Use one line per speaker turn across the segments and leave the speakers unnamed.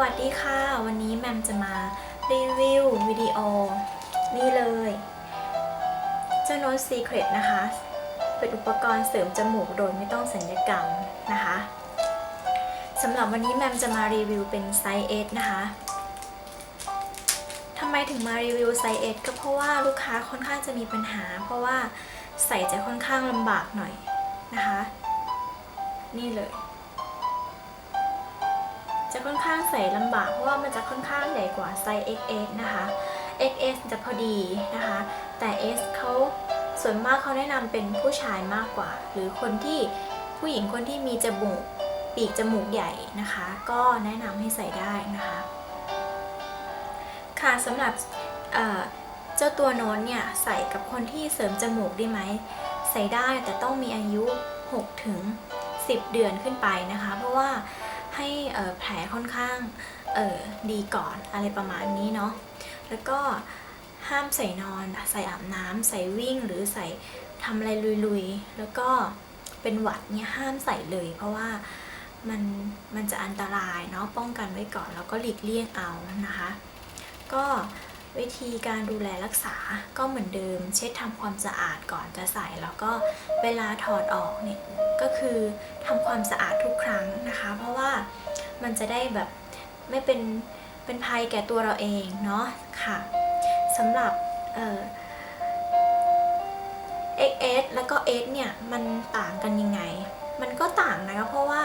วัสดีค่ะ วันนี้แมมจะมารีวิววิดีโอ นี่เลยเจ้าโน้ตซีเครตนะคะ เป็นอุปกรณ์เสริมจมูกโดยไม่ต้องสัญญกรรมนะคะสำหรับวันนี้แมมจะมารีวิวเป็นไซส์ S นะคะทำไมถึงมารีวิวไซส์ S ก็เพราะว่าลูกค้าค่อนข้างจะมีปัญหา เพราะว่าใส่จะค่อนข้างลำบากหน่อยนะคะ นี่เลย ค่อนข้างใส่ลำบากเพราะว่ามันจะค่อนข้างใหญ่กว่าไซส์ XS นะคะ XS จะพอดีนะคะ แต่ S เขาส่วนมากเขาแนะนำเป็นผู้ชายมากกว่า หรือคนที่ผู้หญิงคนที่มีจมูกปีกจมูกใหญ่นะคะ ก็แนะนำให้ใส่ได้นะคะ ค่ะสำหรับเจ้าตัวโน้ตเนี่ยใส่กับคนที่เสริมจมูกได้ไหม ใส่ได้แต่ต้องมีอายุ6ถึง10 เดือนขึ้นไปนะคะ เพราะว่า แผลค่อนข้างดีก่อนอะไรประมาณนี้เนาะแล้วก็ห้ามใส่นอนใส่อาบน้ำใส่วิ่งหรือใส่ทำอะไรลุยๆ แล้วก็เป็นหวัดเนี่ยห้ามใส่เลย เพราะว่ามันมันจะอันตรายเนาะป้องกันไว้ก่อนแล้วก็หลีกเลี่ยงเอานะคะ ก็วิธีการดูแลรักษาก็เหมือนเดิม เช็ดทำความสะอาดก่อนจะใส่แล้วก็เวลาถอดออกเนี่ยก็คือทำความสะอาดทุกครั้งนะคะ เพราะว่า มันจะได้แบบไม่เป็นเป็นภัยแก่ตัวเราเองเนาะค่ะสำหรับเอ่อ XS แล้วก็ S เนี่ยมันต่างกันยังไง มันก็ต่างนะคะเพราะว่า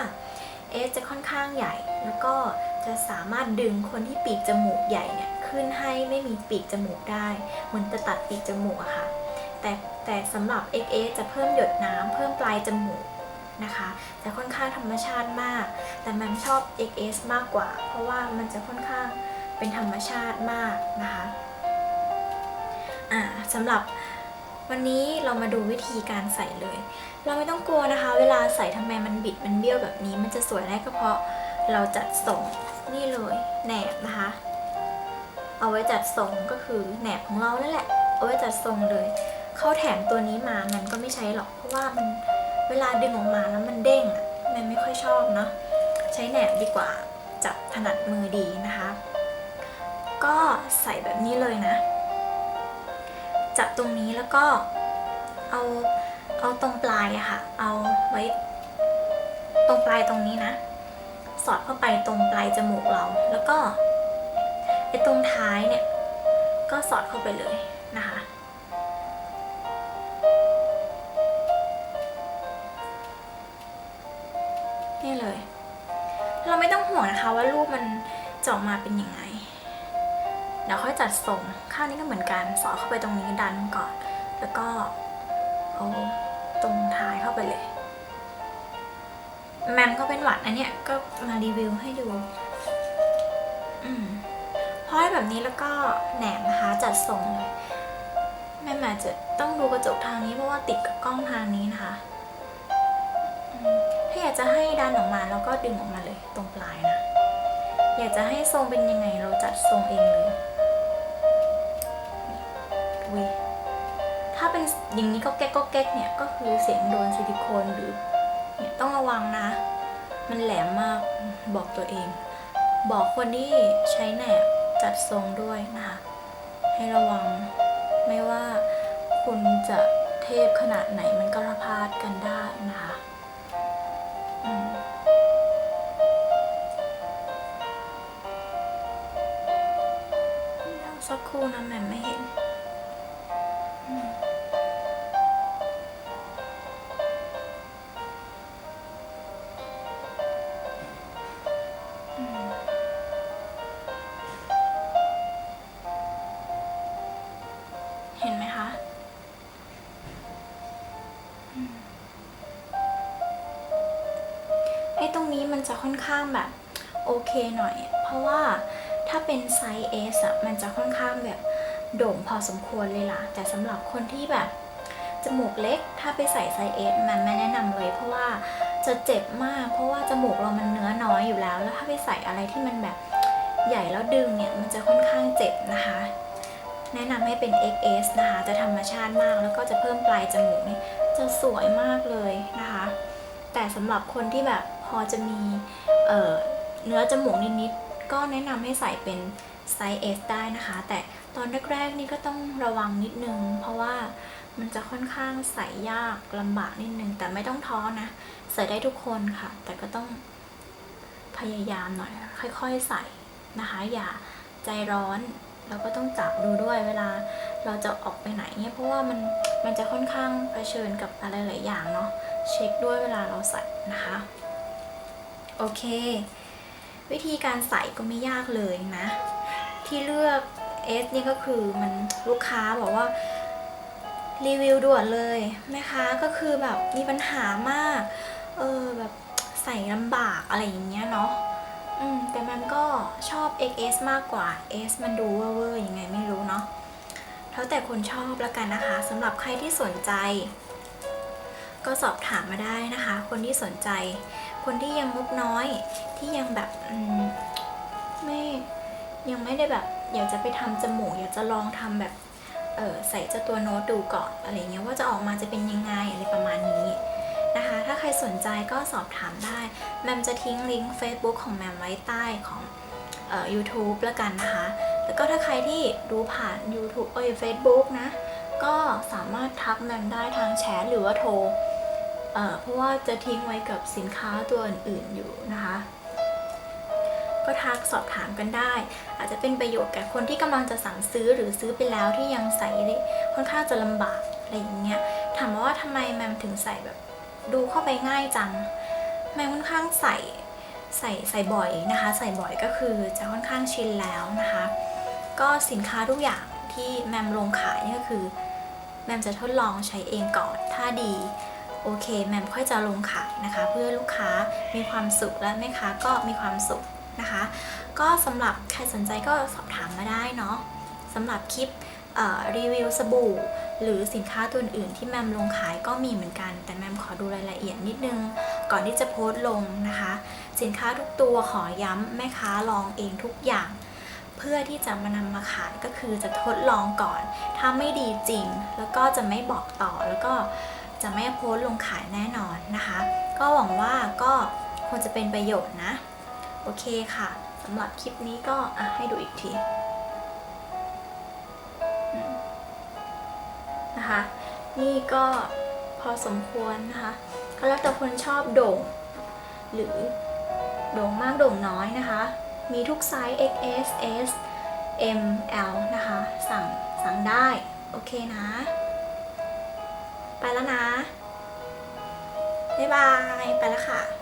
S จะค่อนข้างใหญ่ แล้วก็จะสามารถดึงคนที่ปีกจมูกใหญ่เนี่ยขึ้นให้ไม่มีปีกจมูกได้ เหมือนจะตัดปีกจมูกอะค่ะ แต่แต่สำหรับ XS จะเพิ่มหยดน้ำเพิ่มปลายจมูก นะคะจะค่อนข้างธรรมชาติมาก แต่แมมชอบ XS มากกว่า เพราะว่ามันจะค่อนข้างเป็นธรรมชาติมากนะคะอ่าสำหรับวันนี้เรามาดูวิธีการใส่เลย เราไม่ต้องกลัวนะคะ เวลาใส่ทำไมมันบิดมันเบี้ยวแบบนี้ มันจะสวยได้ก็เพราะเราจัดทรงนี่เลยแหนบนะคะ เอาไว้จัดทรงก็คือแหนบของเรานั่นแหละ เอาไว้จัดทรงเลย เข้าแถมตัวนี้มามันก็ไม่ใช้หรอก เพราะว่ามัน เวลาดึงออกมาแล้วมันเด้งอะมันไม่ค่อยชอบเนาะใช้แหนบดีกว่าจับถนัดมือดีนะคะ ก็ใส่แบบนี้เลยนะ จับตรงนี้แล้วก็เอาเอาตรงปลายอะค่ะ เอาไว้ ตรงปลายตรงนี้นะ สอดเข้าไปตรงปลายจมูกเรา แล้วก็ไอ้ตรงท้ายเนี่ย ก็สอดเข้าไปเลยนะคะ เราไม่ต้องห่วงนะคะว่ารูปมันจะออกมาเป็นยังไงเดี๋ยวค่อยจัดทรงข้างนี้ก็เหมือนกันสอดเข้าไปตรงนี้ดันก่อน แล้วก็เอาตรงท้ายเข้าไปเลยแมมก็เป็นหวัดอันเนี้ยก็มารีวิวให้ดูอืมพอได้แบบนี้แล้วก็แหนมนะคะจัดทรงเลยแม่แม่จะต้องดูกระจกทางนี้เพราะว่าติดกับกล้องทางนี้นะคะาอยากจะให้ดันออกมาแล้วก็ดึงออกมาเลยตรงปลายนะ อยากจะให้ทรงเป็นยังไงเราจัดทรงเองเลยอุ้ยถ้าเป็นอย่างนี้ก็แก๊กก็แก๊กเนี่ยก็คือเสียงโดนซิลิโคนหรือเนี่ยต้องระวังนะ มันแหลมมากบอกตัวเอง บอกคนที่ใช้แหนบจัดทรงด้วยนะคะให้ระวังไม่ว่าคุณจะเทพขนาดไหนมันก็ระพาดกันได้นะคะ สักครู่นะแหม่มไม่เห็น เห็นไหมคะ ไอ้ตรงนี้มันจะค่อนข้างแบบ โอเคหน่อย เพราะว่า ถ้าเป็นไซส์ S อะมันจะค่อนข้างแบบโด่งพอสมควรเลยล่ะ แต่สำหรับคนที่แบบจมูกเล็กถ้าไปใส่ไซส์ S มันไม่แนะนำเลย เพราะว่าจะเจ็บมากเพราะว่าจมูกเรามันเนื้อน้อยอยู่แล้ว แล้วถ้าไปใส่อะไรที่มันแบบใหญ่แล้วดึงเนี่ยมันจะค่อนข้างเจ็บนะคะ แนะนำให้เป็น XS นะคะ จะธรรมชาติมากแล้วก็จะเพิ่มปลายจมูกนี่จะสวยมากเลยนะคะ แต่สำหรับคนที่แบบพอจะมีเอ่อเนื้อจมูกนิดๆ ก็แนะนำให้ใส่เป็นไซส์ S ได้นะคะ แต่ตอนแรกๆนี่ก็ต้องระวังนิดนึง เพราะว่ามันจะค่อนข้างใส่ยากลำบากนิดนึง แต่ไม่ต้องท้อนะ ใส่ได้ทุกคนค่ะ แต่ก็ต้องพยายามหน่อย ค่อยๆใส่นะคะ อย่าใจร้อนแล้วก็ต้องจับดูด้วยเวลาเราจะออกไปไหนเนี่ยเพราะว่ามันมันจะค่อนข้างเผชิญกับอะไรหลายอย่างเนาะเช็คด้วยเวลาเราใส่นะคะ โอเค วิธีการใส่ก็ไม่ยากเลยนะ ที่เลือก S นี่ก็คือมันลูกค้าบอกว่ารีวิวด่วนเลยแม่ค้าก็คือแบบมีปัญหามาก เออแบบใส่ลำบากอะไรอย่างเงี้ยเนาะอืมแต่มันก็ชอบ XS มากกว่า S มันดูเวอร์ๆยังไงไม่รู้เนาะแล้วแต่คนชอบล้วกันนะคะสำหรับใครที่สนใจ ก็สอบถามมาได้นะคะ คนที่สนใจ คนที่ยังงบน้อยที่ยังแบบไม่ยังไม่ได้แบบ อยากจะไปทำจมูก อยากจะลองทำแบบเออใส่เจ้าตัวโน้ตดูก่อนอะไรเงี้ยว่าจะออกมาจะเป็นยังไงอะไรประมาณนี้นะคะ ถ้าใครสนใจก็สอบถามได้ แมมจะทิ้งลิงก์ Facebook ของแมมไว้ใต้ของเอ่อ YouTube แล้วกันนะคะ แล้วก็ถ้าใครที่ดูผ่าน YouTube เอ้ย Facebook นะ ก็สามารถทักแมมได้ทางแชทหรือว่าโทร เพราะว่าจะทิ้งไว้กับสินค้าตัวอื่นๆอยู่นะคะ ก็ทักสอบถามกันได้ อาจจะเป็นประโยชน์กับคนที่กำลังจะสั่งซื้อหรือซื้อไปแล้วที่ยังใส่ค่อนข้างจะลำบากอะไรอย่างเงี้ยถามว่าทำไมแมมถึงใส่แบบดูเข้าไปง่ายจังแมมค่อนข้างใส่ใส่ใส่บ่อยนะคะ ใส่บ่อยก็คือจะค่อนข้างชินแล้วนะคะ ก็สินค้าทุกอย่างที่แมมลงขายนี่ก็คือแมมจะทดลองใช้เองก่อน ถ้าดี โอเคแมมค่อยจะลงขายนะคะ เพื่อลูกค้ามีความสุขและแม่ค้าก็มีความสุขนะคะ ก็สำหรับใครสนใจก็สอบถามมาได้เนาะสำหรับคลิปรีวิวสบู่ หรือสินค้าตัวอื่นที่แมมลงขายก็มีเหมือนกัน แต่แมมขอดูรายละเอียดนิดนึง ก่อนที่จะโพสต์ลงนะคะ สินค้าทุกตัวขอย้ำแม่ค้าลองเองทุกอย่าง เพื่อที่จะมานำมาขายก็คือจะทดลองก่อน ถ้าไม่ดีจริง แล้วก็จะไม่บอกต่อแล้วก็ จะไม่โพสต์ลงขายแน่นอนนะคะ ก็หวังว่าก็คงจะเป็นประโยชน์นะ โอเคค่ะสำหรับคลิปนี้ก็อะให้ดูอีกทีนะคะ นี่ก็พอสมควรนะคะ ก็แล้วแต่คนชอบโด่ง หรือโด่งมากโด่งน้อยนะคะ มีทุกไซส์ XS S M L นะคะ สั่งสั่งได้ โอเคนะ ไปแล้วนะ บ๊ายบาย ไปแล้วค่ะ